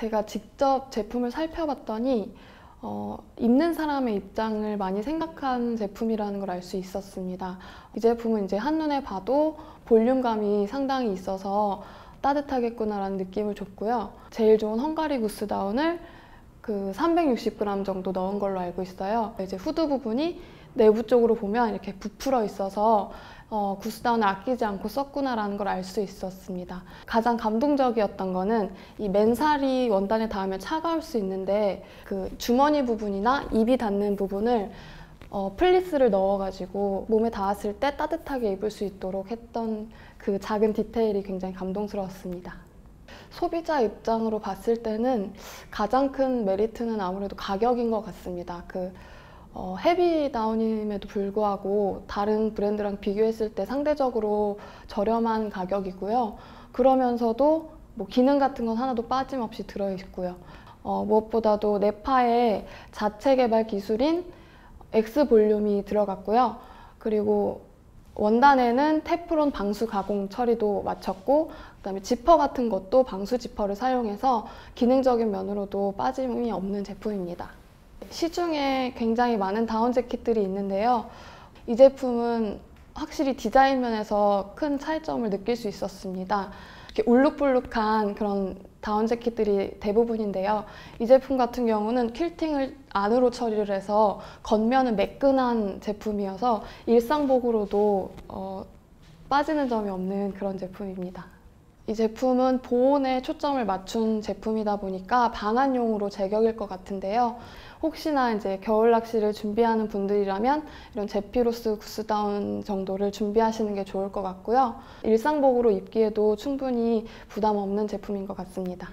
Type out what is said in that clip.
제가 직접 제품을 살펴봤더니 어, 입는 사람의 입장을 많이 생각한 제품이라는 걸 알 수 있었습니다. 이 제품은 이제 한눈에 봐도 볼륨감이 상당히 있어서 따뜻하겠구나라는 느낌을 줬고요. 제일 좋은 헝가리 구스다운을 그 360g 정도 넣은 걸로 알고 있어요. 이제 후드 부분이 내부 쪽으로 보면 이렇게 부풀어 있어서 어, 구스다운을 아끼지 않고 썼구나라는 걸 알 수 있었습니다. 가장 감동적이었던 거는 이 맨살이 원단에 닿으면 차가울 수 있는데 그 주머니 부분이나 입이 닿는 부분을 어, 플리스를 넣어가지고 몸에 닿았을 때 따뜻하게 입을 수 있도록 했던 그 작은 디테일이 굉장히 감동스러웠습니다. 소비자 입장으로 봤을 때는 가장 큰 메리트는 아무래도 가격인 것 같습니다. 그 어, 헤비 다운임에도 불구하고 다른 브랜드랑 비교했을 때 상대적으로 저렴한 가격이고요. 그러면서도 뭐 기능 같은 건 하나도 빠짐없이 들어있고요. 어, 무엇보다도 네파의 자체 개발 기술인 X 볼륨이 들어갔고요. 그리고 원단에는 테프론 방수 가공 처리도 마쳤고 그다음에 지퍼 같은 것도 방수 지퍼를 사용해서 기능적인 면으로도 빠짐이 없는 제품입니다. 시중에 굉장히 많은 다운 재킷들이 있는데요. 이 제품은 확실히 디자인 면에서 큰 차이점을 느낄 수 있었습니다. 이렇게 울룩불룩한 그런 다운 재킷들이 대부분인데요. 이 제품 같은 경우는 퀼팅을 안으로 처리를 해서 겉면은 매끈한 제품이어서 일상복으로도 어, 빠지는 점이 없는 그런 제품입니다. 이 제품은 보온에 초점을 맞춘 제품이다 보니까 방한용으로 제격일 것 같은데요. 혹시나 이제 겨울 낚시를 준비하는 분들이라면 이런 제피로스 구스다운 정도를 준비하시는 게 좋을 것 같고요. 일상복으로 입기에도 충분히 부담 없는 제품인 것 같습니다.